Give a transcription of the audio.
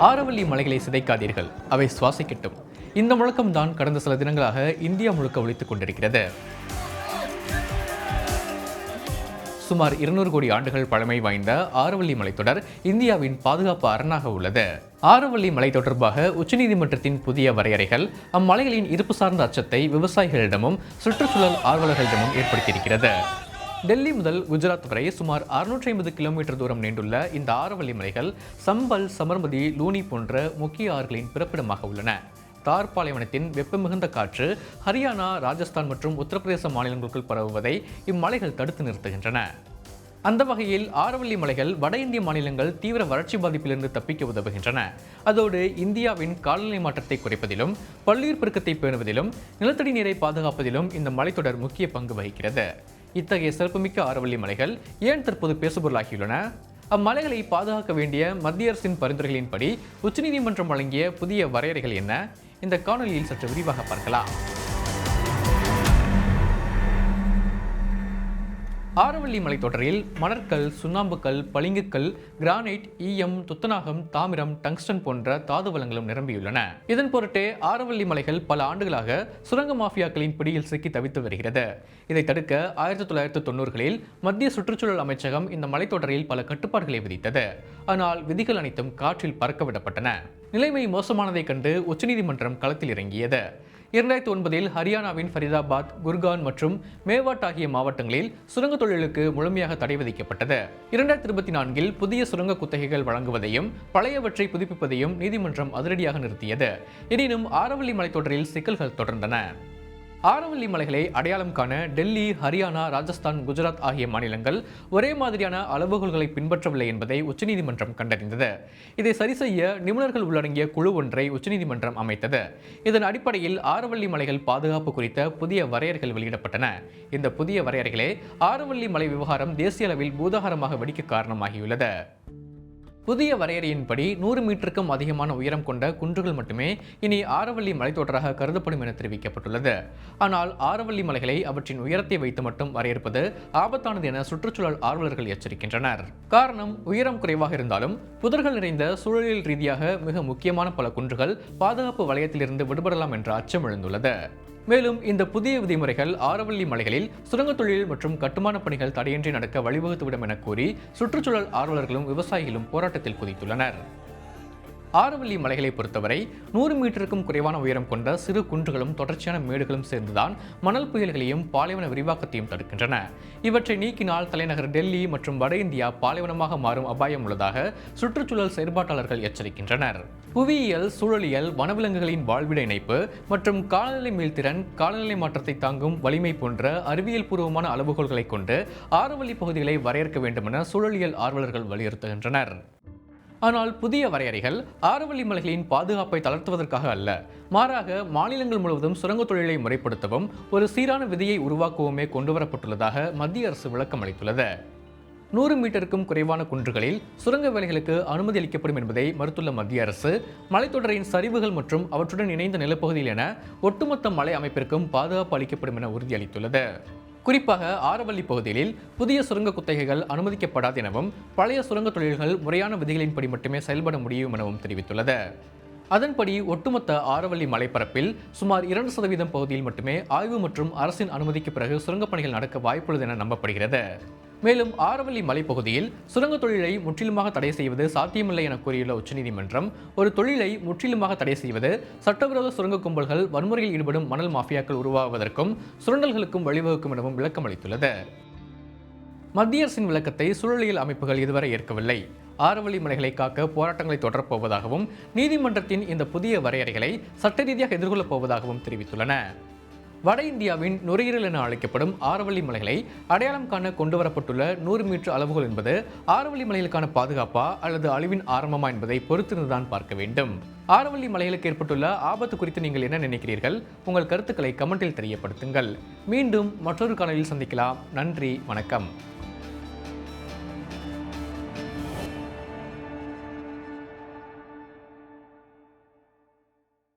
ஆரவல்லி மலைகளை சிதைக்காதீர்கள். அவை சுவாசிக்கட்டும். இந்த முழக்கம்தான் கடந்த சில தினங்களாக இந்தியா முழுக்க ஒழித்துக் கொண்டிருக்கிறது. சுமார் இருநூறு கோடி ஆண்டுகள் பழமை வாய்ந்த ஆரவல்லி மலைத்தொடர் இந்தியாவின் பாதுகாப்பு அரணாக உள்ளது. ஆரவல்லி மலை தொடர்பாக உச்சநீதிமன்றத்தின் புதிய வரையறைகள் அம்மலைகளின் இருப்பு சார்ந்த அச்சத்தை விவசாயிகளிடமும் சுற்றுச்சூழல் ஆர்வலர்களிடமும் ஏற்படுத்தியிருக்கிறது. டெல்லி முதல் குஜராத் வரை சுமார் அறுநூற்றி ஐம்பது கிலோமீட்டர் தூரம் நீண்டுள்ள இந்த ஆரவல்லி மலைகள் சம்பல் சமர்மதி லூனி போன்ற முக்கிய ஆறுகளின் பிறப்பிடமாக உள்ளன. தார் பாலைவனத்தின் வெப்ப மிகுந்த காற்று ஹரியானா ராஜஸ்தான் மற்றும் உத்தரப்பிரதேச மாநிலங்களுக்குள் பரவுவதை இம்மலைகள் தடுத்து நிறுத்துகின்றன. அந்த வகையில் ஆரவல்லி மலைகள் வட இந்திய மாநிலங்கள் தீவிர வறட்சி பாதிப்பிலிருந்து தப்பிக்க உதவுகின்றன. அதோடு இந்தியாவின் காலநிலை மாற்றத்தை குறைப்பதிலும் பல்லுயிர் பெருக்கத்தை பேணுவதிலும் நிலத்தடி நீரை பாதுகாப்பதிலும் இந்த மலைத்தொடர் முக்கிய பங்கு வகிக்கிறது. இத்தகைய சிறப்புமிக்க ஆரவல்லி மலைகள் ஏன் தற்போது பேசுபொருளாகியுள்ளன? அம்மலைகளை பாதுகாக்க வேண்டிய மத்திய அரசின் பரிந்துரைகளின்படி உச்சநீதிமன்றம் வழங்கிய புதிய வரையறைகள் என்ன? இந்த காணொலியில் சற்று விரிவாக பார்க்கலாம். ஆரவல்லி மலைத்தொடரில் மணற்கல் சுண்ணாம்புக்கல் பளிங்குக்கல் கிரானைட் ஈயம் துத்தநாகம் தாமிரம் டங்ஸ்டன் போன்ற தாது வளங்களும் நிரம்பியுள்ளன. இதன் பொருட்டே ஆரவல்லி மலைகள் பல ஆண்டுகளாக சுரங்க மாஃபியாக்களின் பிடியில் சிக்கி தவித்து வருகிறது. இதை தடுக்க ஆயிரத்தி தொள்ளாயிரத்தி தொண்ணூறுகளில் மத்திய சுற்றுச்சூழல் அமைச்சகம் இந்த மலைத்தொடரில் பல கட்டுப்பாடுகளை விதித்தது. ஆனால் விதிகள் அனைத்தும் காற்றில் பறக்க விடப்பட்டன. நிலைமை மோசமானதைக் கண்டு உச்சநீதிமன்றம் களத்தில் இறங்கியது. இரண்டாயிரத்தி ஒன்பதில் ஹரியானாவின் ஃபரிதாபாத் குர்கான் மற்றும் மேவாட் ஆகிய மாவட்டங்களில் சுரங்க தொழிலுக்கு முழுமையாக தடை விதிக்கப்பட்டது. இரண்டாயிரத்தி இருபத்தி நான்கில் புதிய சுரங்க குத்தகைகள் வழங்குவதையும் பழையவற்றை புதுப்பிப்பதையும் நீதிமன்றம் அதிரடியாக நிறுத்தியது. எனினும் ஆரவல்லி மலைத்தொடரில் சிக்கல்கள் தொடர்ந்தன. ஆரவல்லி மலைகளை அடையாளம் காண டெல்லி ஹரியானா ராஜஸ்தான் குஜராத் ஆகிய மாநிலங்கள் ஒரே மாதிரியான அளவுகோல்களை பின்பற்றவில்லை என்பதை உச்சநீதிமன்றம் கண்டறிந்தது. இதை சரி செய்ய நிபுணர்கள் உள்ளடங்கிய குழு ஒன்றை உச்சநீதிமன்றம் அமைத்தது. இதன் அடிப்படையில் ஆரவல்லி மலைகள் பாதுகாப்பு குறித்த புதிய வரையறைகள் வெளியிடப்பட்டன. இந்த புதிய வரையறைகளே ஆரவல்லி மலை விவகாரம் தேசிய அளவில் பூதாகரமாக வெடிக்க காரணமாகியுள்ளது. புதிய வரையறையின்படி நூறு மீட்டருக்கும் அதிகமான உயரம் கொண்ட குன்றுகள் மட்டுமே இனி ஆரவல்லி மலைத்தொடராக கருதப்படும் என தெரிவிக்கப்பட்டுள்ளது. ஆனால் ஆரவல்லி மலைகளை அவற்றின் உயரத்தை வைத்து மட்டும் வரையறுப்பது ஆபத்தானது என சுற்றுச்சூழல் ஆர்வலர்கள் எச்சரிக்கின்றனர். காரணம் உயரம் குறைவாக இருந்தாலும் புதர்கள் நிறைந்த சூழலியல் ரீதியாக மிக முக்கியமான பல குன்றுகள் பாதுகாப்பு வலயத்திலிருந்து விடுபடலாம் என்ற அச்சம் எழுந்துள்ளது. மேலும் இந்த புதிய விதிமுறைகள் ஆரவல்லி மலைகளில் சுரங்கத் தொழில் மற்றும் கட்டுமான பணிகள் தடையின்றி நடக்க வழிவகுத்துவிடும் என கூறி சுற்றுச்சூழல் ஆர்வலர்களும் விவசாயிகளும் போராட்டத்தில் குதித்துள்ளனர். ஆரவல்லி மலைகளை பொறுத்தவரை நூறு மீட்டருக்கும் குறைவான உயரம் கொண்ட சிறு குன்றுகளும் தொடர்ச்சியான மேடுகளும் சேர்ந்துதான் மணல் புயல்களையும் பாலைவன விரிவாக்கத்தையும் தடுக்கின்றன. இவற்றை நீக்கினால் தலைநகர் டெல்லி மற்றும் வட இந்தியா பாலைவனமாக மாறும் அபாயம் உள்ளதாக சுற்றுச்சூழல் செயற்பாட்டாளர்கள் எச்சரிக்கின்றனர். புவியியல் சூழலியல் வனவிலங்குகளின் வாழ்விட இணைப்பு மற்றும் காலநிலை மீள்திறன் காலநிலை மாற்றத்தை தாங்கும் வலிமை போன்ற அறிவியல் பூர்வமான அளவுகோல்களை கொண்டு ஆரவல்லி பகுதிகளை வரையறுக்க வேண்டுமென சூழலியல் ஆர்வலர்கள் வலியுறுத்துகின்றனர். ஆனால் புதிய வரையறைகள் ஆரவல்லி மலைகளின் பாதுகாப்பை தளர்த்துவதற்காக அல்ல. மாறாக மாநிலங்கள் முழுவதும் சுரங்கத் தொழிலை முறைப்படுத்தவும் ஒரு சீரான விதியை உருவாக்கவுமே கொண்டுவரப்பட்டுள்ளதாக மத்திய அரசு விளக்கம் அளித்துள்ளது. நூறு மீட்டருக்கும் குறைவான குன்றுகளில் சுரங்க வேலைகளுக்கு அனுமதி அளிக்கப்படும் என்பதை மறுத்துள்ள மத்திய அரசு மலைத்தொடரின் சரிவுகள் மற்றும் அவற்றுடன் இணைந்த நிலப்பகுதியில் என ஒட்டுமொத்த மலை அமைப்பிற்கும் பாதுகாப்பு அளிக்கப்படும் என உறுதியளித்துள்ளது. குறிப்பாக ஆரவல்லி பகுதிகளில் புதிய சுரங்க குத்தகைகள் அனுமதிக்கப்படாது எனவும் பழைய சுரங்க தொழில்கள் முறையான விதிகளின்படி மட்டுமே செயல்பட முடியும் எனவும் தெரிவித்துள்ளது. அதன்படி ஒட்டுமொத்த ஆரவல்லி மலைப்பரப்பில் சுமார் இரண்டு சதவீதம் பகுதியில் மட்டுமே ஆய்வு மற்றும் அரசின் அனுமதிக்கு பிறகு சுரங்கப்பணிகள் நடக்க வாய்ப்புள்ளது என நம்பப்படுகிறது. மேலும் ஆரவல்லி மலைப்பகுதியில் சுரங்கத் தொழிலை முற்றிலுமாக தடை செய்வது சாத்தியமில்லை என கூறியுள்ள உச்சநீதிமன்றம் ஒரு தொழிலை முற்றிலுமாக தடை செய்வது சட்டவிரோத சுரங்க கும்பல்கள் வன்முறையில் ஈடுபடும் மணல் மாஃபியாக்கள் உருவாவதற்கும் சுரண்டல்களுக்கும் வழிவகுக்கும் எனவும் விளக்கம் அளித்துள்ளது மத்திய அரசின் விளக்கத்தை சூழலியல் அமைப்புகள் இதுவரை ஏற்கவில்லை. ஆரவல்லி மலைகளை காக்க போராட்டங்களை தொடரப்போவதாகவும் நீதிமன்றத்தின் இந்த புதிய வரையறைகளை சட்ட ரீதியாக எதிர்கொள்ளப் போவதாகவும் தெரிவித்துள்ளன. வட இந்தியாவின் நுரையீரல் என அழைக்கப்படும் ஆரவள்ளி மலைகளை அடையாளம் காண கொண்டு வரப்பட்டுள்ள நூறு மீட்டர் அளவுகள் என்பது ஆரவள்ளி மலைகளுக்கான பாதுகாப்பா அல்லது அழிவின் ஆரம்பமா என்பதை பொறுத்திருந்துதான் பார்க்க வேண்டும். ஆரவல்லி மலைகளுக்கு ஏற்பட்டுள்ள ஆபத்து குறித்து நீங்கள் என்ன நினைக்கிறீர்கள்? உங்கள் கருத்துக்களை கமெண்டில் தெரியப்படுத்துங்கள். மீண்டும் மற்றொரு காணொலியில் சந்திக்கலாம். நன்றி வணக்கம்.